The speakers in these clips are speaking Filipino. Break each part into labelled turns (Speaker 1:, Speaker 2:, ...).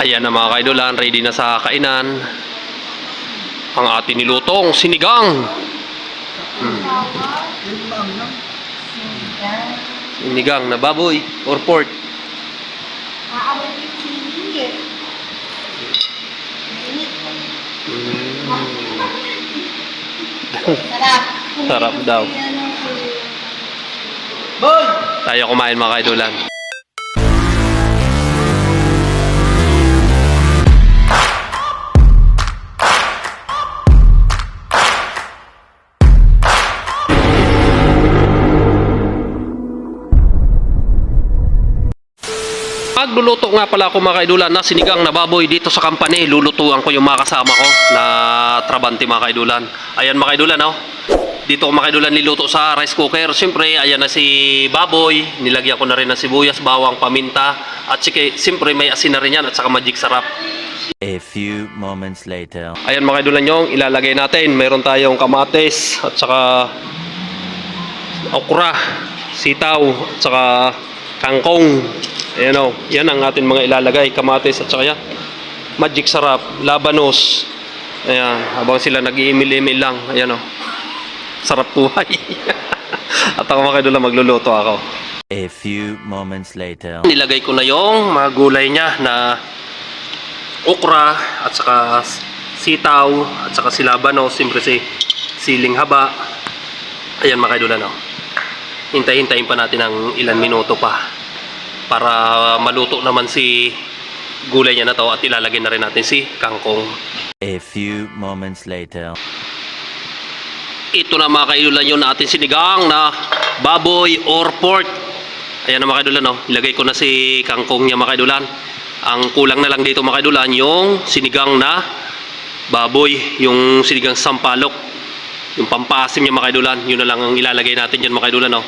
Speaker 1: Ayan na mga kaidolan, ready na sa kainan. Ang ating nilutong sinigang. Sinigang na baboy or pork.
Speaker 2: Eh. Sarap.
Speaker 1: Sarap daw.
Speaker 3: Boy!
Speaker 1: Tayo kumain mga kaidolan. Magluluto nga pala ako mga kaidulan na sinigang na baboy dito sa kampane. Lulutuan ko yung mga kasama ko na trabante mga kaidulan. Ayan mga kaidulan oh. Dito ko mga kaidulan niluto sa rice cooker. Siyempre, ayan na si baboy. Nilagyan ko na rin ng sibuyas, bawang, paminta. At siyempre, siyempre may asin na rin yan at saka magic sarap.
Speaker 4: A few moments later.
Speaker 1: Ayan mga kaidulan yung ilalagay natin. Meron tayong kamates at saka okra, sitaw, at saka kangkong. Ayan o, yan ang atin mga ilalagay. Kamates at saka yan. Magic sarap, labanos. Ayan, habang sila nag-iimil-imil lang. Ayan o. Sarap buhay. at ako mga magluluto ako.
Speaker 4: A few moments later.
Speaker 1: Nilagay ko na yung mga gulay niya na okra at saka sitaw at saka silabano, siyempre si siling haba. Ayan mga kaidulan, no? Hintay-hintayin pa natin ng ilan minuto pa para maluto naman si gulay niya na to at ilalagay na rin natin si kangkong.
Speaker 4: A few moments later.
Speaker 1: Ito na mga kaidulan yung ating sinigang na baboy or pork. Ayan na mga kaidulan, no? Ilagay ko na si kangkong niya mga kaidulan. Ang kulang na lang dito mga kaidulan, yung sinigang na baboy, yung sinigang sampalok. Yung pampasim niya mga kaidulan, yun na lang ang ilalagay natin dyan mga kaidulan, no?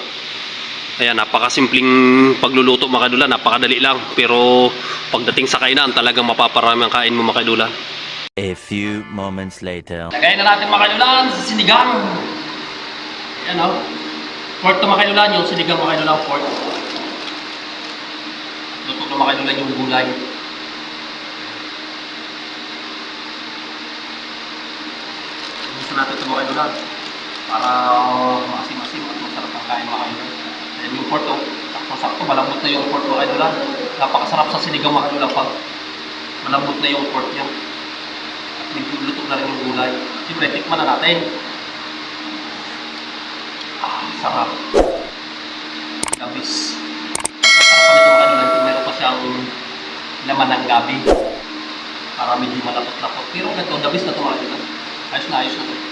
Speaker 1: Ayan, napakasimpleng pagluluto mga kaidulan, napakadali lang. Pero pagdating sa kainan, talagang mapaparami ang kain mo mga kaidulan.
Speaker 4: A few moments later.
Speaker 1: Lagay na natin mga kailulan sa sinigang. Yan o. Pork to mga kailulan, yung sinigang mga kailulan pork. Luto to mga kailulan yung gulay. Gusto natin ito mga kailulan. Para maasim-asim at masarap ang kain mga kailulan. Ayan yung pork to. Sakto-sakto, malambot na yung pork mga kailulan. Napakasarap sa sinigang mga kailulan pag malambot na yung pork niya nagluluto na rin yung gulay. Siyempre, tikman na natin. Ah, sarap. Gabis. Sarap pa nito mga ano, kung meron pa siyang laman ng gabi. Para medyo malapot-lapot. Pero ito, gabis na ito mga kaibigan. Ayos na, ayos na ito.